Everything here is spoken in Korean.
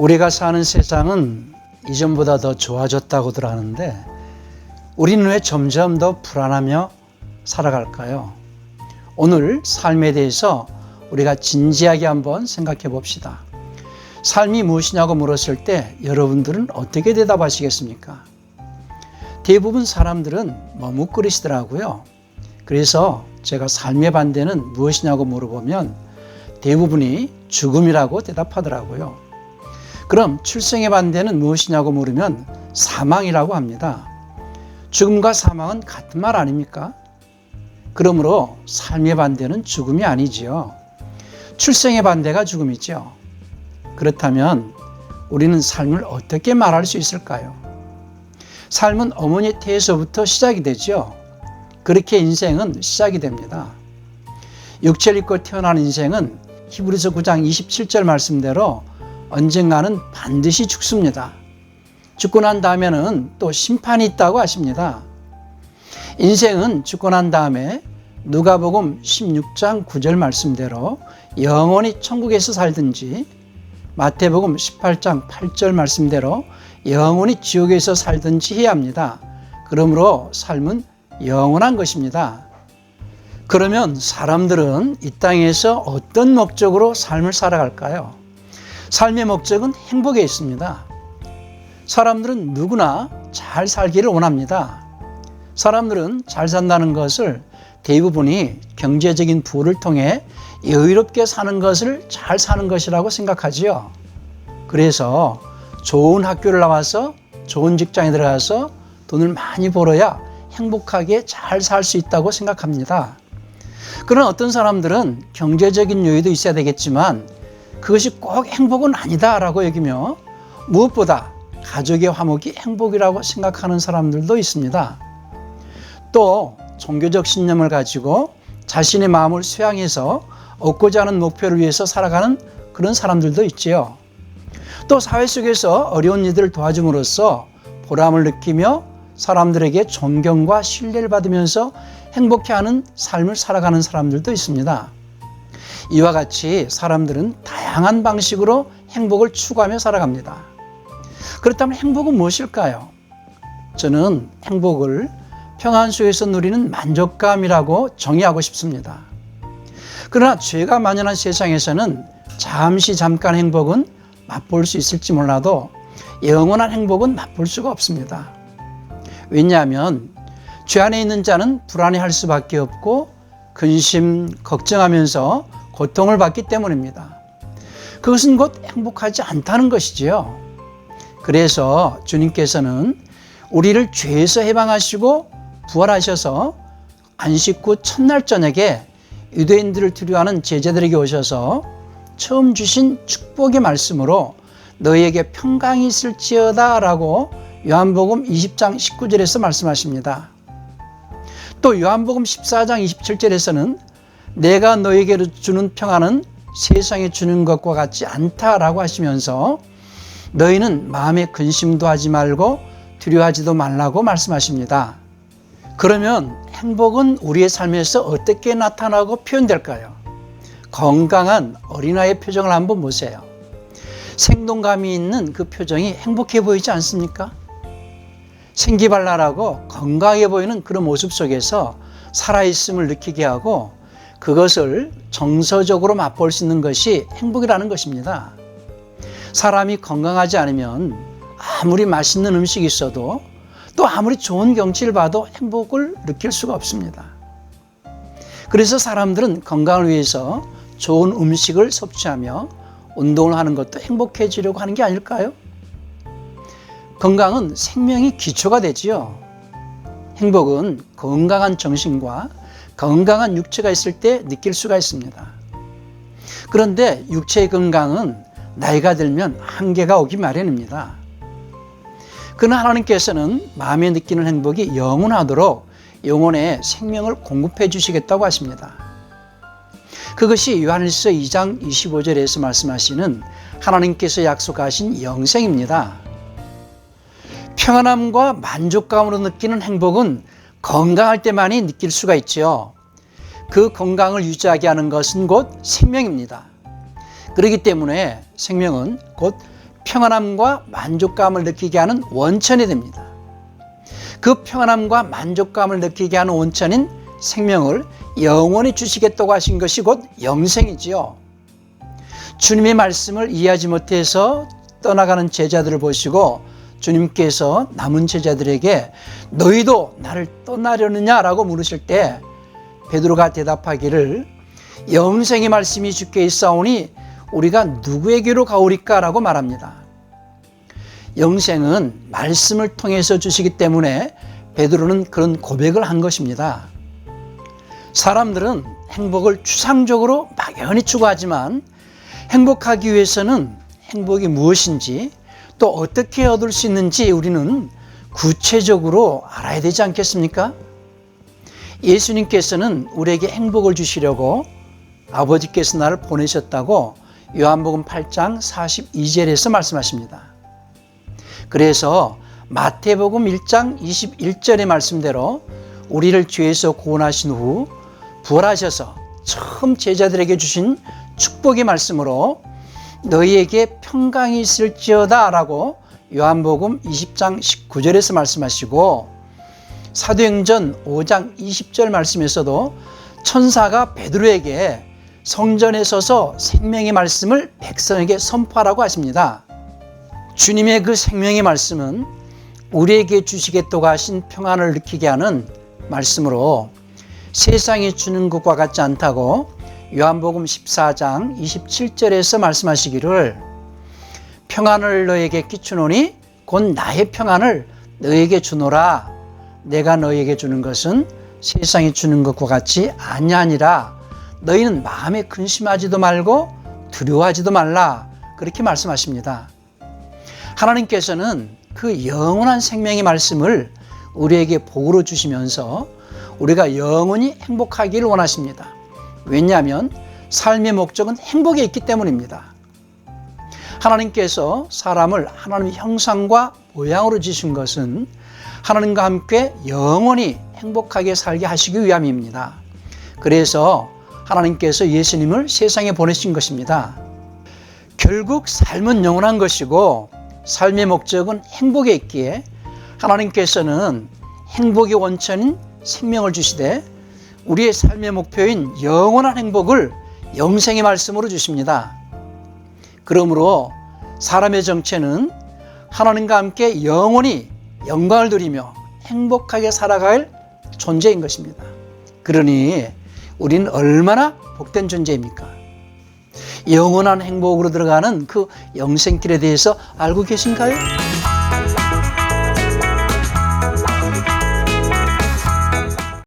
우리가 사는 세상은 이전보다 더 좋아졌다고들 하는데 우리는 왜 점점 더 불안하며 살아갈까요? 오늘 삶에 대해서 우리가 진지하게 한번 생각해 봅시다. 삶이 무엇이냐고 물었을 때 여러분들은 어떻게 대답하시겠습니까? 대부분 사람들은 머뭇거리시더라고요. 그래서 제가 삶의 반대는 무엇이냐고 물어보면 대부분이 죽음이라고 대답하더라고요. 그럼 출생의 반대는 무엇이냐고 물으면 사망이라고 합니다. 죽음과 사망은 같은 말 아닙니까? 그러므로 삶의 반대는 죽음이 아니지요. 출생의 반대가 죽음이죠. 그렇다면 우리는 삶을 어떻게 말할 수 있을까요? 삶은 어머니 태에서부터 시작이 되죠. 그렇게 인생은 시작이 됩니다. 육체를 입고 태어난 인생은 히브리서 9장 27절 말씀대로 언젠가는 반드시 죽습니다. 죽고 난 다음에는 또 심판이 있다고 하십니다. 인생은 죽고 난 다음에 누가복음 16장 9절 말씀대로 영원히 천국에서 살든지 마태복음 18장 8절 말씀대로 영원히 지옥에서 살든지 해야 합니다. 그러므로 삶은 영원한 것입니다. 그러면 사람들은 이 땅에서 어떤 목적으로 삶을 살아갈까요? 삶의 목적은 행복에 있습니다. 사람들은 누구나 잘 살기를 원합니다. 사람들은 잘 산다는 것을 대부분이 경제적인 부를 통해 여유롭게 사는 것을 잘 사는 것이라고 생각하지요. 그래서 좋은 학교를 나와서 좋은 직장에 들어가서 돈을 많이 벌어야 행복하게 잘 살 수 있다고 생각합니다. 그런 어떤 사람들은 경제적인 여유도 있어야 되겠지만 그것이 꼭 행복은 아니다라고 여기며 무엇보다 가족의 화목이 행복이라고 생각하는 사람들도 있습니다. 또 종교적 신념을 가지고 자신의 마음을 수양해서 얻고자 하는 목표를 위해서 살아가는 그런 사람들도 있지요. 또 사회 속에서 어려운 이들을 도와줌으로써 보람을 느끼며 사람들에게 존경과 신뢰를 받으면서 행복해하는 삶을 살아가는 사람들도 있습니다. 이와 같이 사람들은 다양한 방식으로 행복을 추구하며 살아갑니다. 그렇다면 행복은 무엇일까요? 저는 행복을 평안 속에서 누리는 만족감이라고 정의하고 싶습니다. 그러나 죄가 만연한 세상에서는 잠시 잠깐 행복은 맛볼 수 있을지 몰라도 영원한 행복은 맛볼 수가 없습니다. 왜냐하면 죄 안에 있는 자는 불안해할 수밖에 없고 근심, 걱정하면서 고통을 받기 때문입니다. 그것은 곧 행복하지 않다는 것이지요. 그래서 주님께서는 우리를 죄에서 해방하시고 부활하셔서 안식 후 첫날 저녁에 유대인들을 두려워하는 제자들에게 오셔서 처음 주신 축복의 말씀으로 너희에게 평강이 있을지어다 라고 요한복음 20장 19절에서 말씀하십니다. 또 요한복음 14장 27절에서는 내가 너에게 주는 평안은 세상에 주는 것과 같지 않다라고 하시면서 너희는 마음에 근심도 하지 말고 두려워하지도 말라고 말씀하십니다. 그러면 행복은 우리의 삶에서 어떻게 나타나고 표현될까요? 건강한 어린아이의 표정을 한번 보세요. 생동감이 있는 그 표정이 행복해 보이지 않습니까? 생기발랄하고 건강해 보이는 그런 모습 속에서 살아있음을 느끼게 하고 그것을 정서적으로 맛볼 수 있는 것이 행복이라는 것입니다. 사람이 건강하지 않으면 아무리 맛있는 음식이 있어도 또 아무리 좋은 경치를 봐도 행복을 느낄 수가 없습니다. 그래서 사람들은 건강을 위해서 좋은 음식을 섭취하며 운동을 하는 것도 행복해지려고 하는 게 아닐까요? 건강은 생명이 기초가 되지요. 행복은 건강한 정신과 건강한 육체가 있을 때 느낄 수가 있습니다. 그런데 육체의 건강은 나이가 들면 한계가 오기 마련입니다. 그러나 하나님께서는 마음에 느끼는 행복이 영원하도록 영혼의 생명을 공급해 주시겠다고 하십니다. 그것이 요한일서 2장 25절에서 말씀하시는 하나님께서 약속하신 영생입니다. 평안함과 만족감으로 느끼는 행복은 건강할 때만이 느낄 수가 있죠. 그 건강을 유지하게 하는 것은 곧 생명입니다. 그렇기 때문에 생명은 곧 평안함과 만족감을 느끼게 하는 원천이 됩니다. 그 평안함과 만족감을 느끼게 하는 원천인 생명을 영원히 주시겠다고 하신 것이 곧 영생이지요. 주님의 말씀을 이해하지 못해서 떠나가는 제자들을 보시고 주님께서 남은 제자들에게 너희도 나를 떠나려느냐라고 물으실 때 베드로가 대답하기를 영생의 말씀이 주께 있사오니 우리가 누구에게로 가오리까라고 말합니다. 영생은 말씀을 통해서 주시기 때문에 베드로는 그런 고백을 한 것입니다. 사람들은 행복을 추상적으로 막연히 추구하지만 행복하기 위해서는 행복이 무엇인지 또 어떻게 얻을 수 있는지 우리는 구체적으로 알아야 되지 않겠습니까? 예수님께서는 우리에게 행복을 주시려고 아버지께서 나를 보내셨다고 요한복음 8장 42절에서 말씀하십니다. 그래서 마태복음 1장 21절의 말씀대로 우리를 죄에서 구원하신 후 부활하셔서 처음 제자들에게 주신 축복의 말씀으로 너희에게 평강이 있을지어다 라고 요한복음 20장 19절에서 말씀하시고 사도행전 5장 20절 말씀에서도 천사가 베드로에게 성전에 서서 생명의 말씀을 백성에게 선포하라고 하십니다. 주님의 그 생명의 말씀은 우리에게 주시겠다고 하신 평안을 느끼게 하는 말씀으로 세상이 주는 것과 같지 않다고 요한복음 14장 27절에서 말씀하시기를 평안을 너에게 끼치노니 곧 나의 평안을 너에게 주노라 내가 너에게 주는 것은 세상이 주는 것과 같이 아니하니라 너희는 마음에 근심하지도 말고 두려워하지도 말라 그렇게 말씀하십니다. 하나님께서는 그 영원한 생명의 말씀을 우리에게 복으로 주시면서 우리가 영원히 행복하기를 원하십니다. 왜냐하면 삶의 목적은 행복에 있기 때문입니다. 하나님께서 사람을 하나님의 형상과 모양으로 지신 것은 하나님과 함께 영원히 행복하게 살게 하시기 위함입니다. 그래서 하나님께서 예수님을 세상에 보내신 것입니다. 결국 삶은 영원한 것이고 삶의 목적은 행복에 있기에 하나님께서는 행복의 원천인 생명을 주시되 우리의 삶의 목표인 영원한 행복을 영생의 말씀으로 주십니다. 그러므로 사람의 정체는 하나님과 함께 영원히 영광을 누리며 행복하게 살아갈 존재인 것입니다. 그러니 우리는 얼마나 복된 존재입니까? 영원한 행복으로 들어가는 그 영생길에 대해서 알고 계신가요?